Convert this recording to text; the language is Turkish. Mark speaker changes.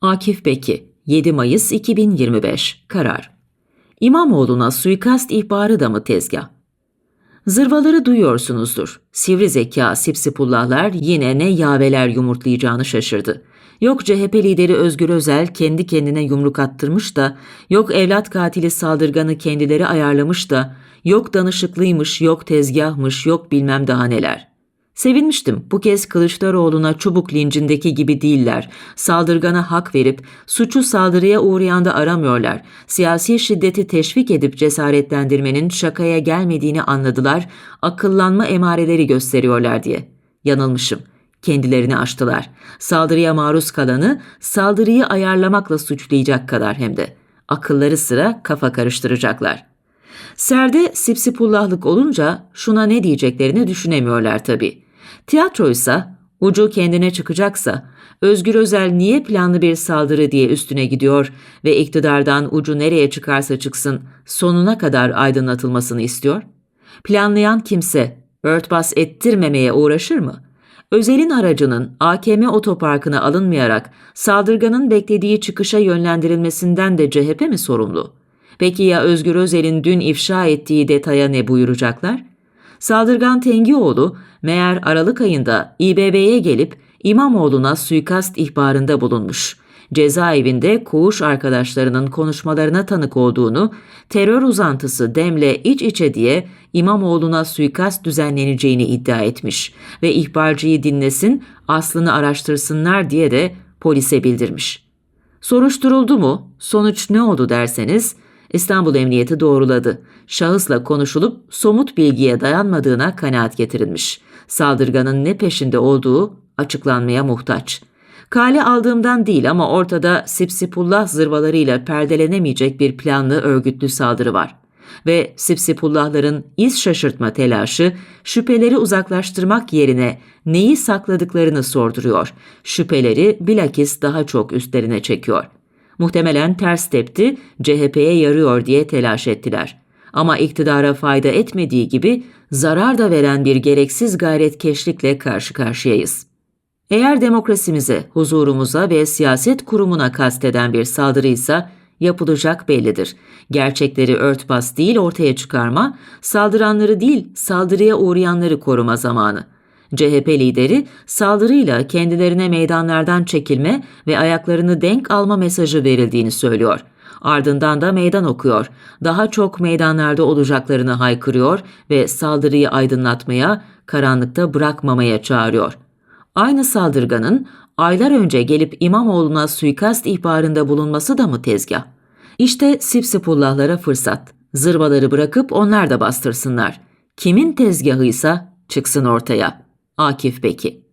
Speaker 1: Akif Beki 7 Mayıs 2025 Karar İmamoğlu'na suikast ihbarı da mı tezgah? Zırvaları duyuyorsunuzdur. Sivri zeka sipsipullahlar yine ne yaveler yumurtlayacağını şaşırdı. Yok CHP lideri Özgür Özel kendi kendine yumruk attırmış da, yok evlat katili saldırganı kendileri ayarlamış da, yok danışıklıymış, yok tezgahmış, yok bilmem daha neler. Sevinmiştim. Bu kez Kılıçdaroğlu'na çubuk lincindeki gibi değiller. Saldırgana hak verip suçu saldırıya uğrayanda aramıyorlar. Siyasi şiddeti teşvik edip cesaretlendirmenin şakaya gelmediğini anladılar. Akıllanma emareleri gösteriyorlar diye. Yanılmışım. Kendilerini aştılar. Saldırıya maruz kalanı saldırıyı ayarlamakla suçlayacak kadar hem de. Akılları sıra kafa karıştıracaklar. Serde sipsipullahlık olunca şuna ne diyeceklerini düşünemiyorlar tabii. Tiyatroysa, ucu kendine çıkacaksa, Özgür Özel niye planlı bir saldırı diye üstüne gidiyor ve iktidardan ucu nereye çıkarsa çıksın sonuna kadar aydınlatılmasını istiyor? Planlayan kimse örtbas ettirmemeye uğraşır mı? Özel'in aracının AKM otoparkına alınmayarak saldırganın beklediği çıkışa yönlendirilmesinden de CHP mi sorumlu? Peki ya Özgür Özel'in dün ifşa ettiği detaya ne buyuracaklar? Saldırgan Tengioğlu meğer Aralık ayında İBB'ye gelip İmamoğlu'na suikast ihbarında bulunmuş. Cezaevinde koğuş arkadaşlarının konuşmalarına tanık olduğunu, terör uzantısı Dem'le iç içe diye İmamoğlu'na suikast düzenleneceğini iddia etmiş ve ihbarcıyı dinlesin, aslını araştırsınlar diye de polise bildirmiş. Soruşturuldu mu? Sonuç ne oldu derseniz, İstanbul Emniyeti doğruladı. Şahısla konuşulup somut bilgiye dayanmadığına kanaat getirilmiş. Saldırganın ne peşinde olduğu açıklanmaya muhtaç. Kale aldığımdan değil ama ortada sipsipullah zırvalarıyla perdelenemeyecek bir planlı örgütlü saldırı var. Ve sipsipullahların iz şaşırtma telaşı şüpheleri uzaklaştırmak yerine neyi sakladıklarını sorduruyor. Şüpheleri bilakis daha çok üstlerine çekiyor. Muhtemelen ters tepti, CHP'ye yarıyor diye telaş ettiler. Ama iktidara fayda etmediği gibi zarar da veren bir gereksiz gayretkeşlikle karşı karşıyayız. Eğer demokrasimize, huzurumuza ve siyaset kurumuna kasteden bir saldırıysa yapılacak bellidir. Gerçekleri örtbas değil ortaya çıkarma, saldıranları değil saldırıya uğrayanları koruma zamanı.'' CHP lideri saldırıyla kendilerine meydanlardan çekilme ve ayaklarını denk alma mesajı verildiğini söylüyor. Ardından da meydan okuyor. Daha çok meydanlarda olacaklarını haykırıyor ve saldırıyı aydınlatmaya, karanlıkta bırakmamaya çağırıyor. Aynı saldırganın aylar önce gelip İmamoğlu'na suikast ihbarında bulunması da mı tezgah? İşte sipsipullahlara fırsat. Zırvaları bırakıp onlar da bastırsınlar. Kimin tezgahıysa çıksın ortaya.'' Akif Beki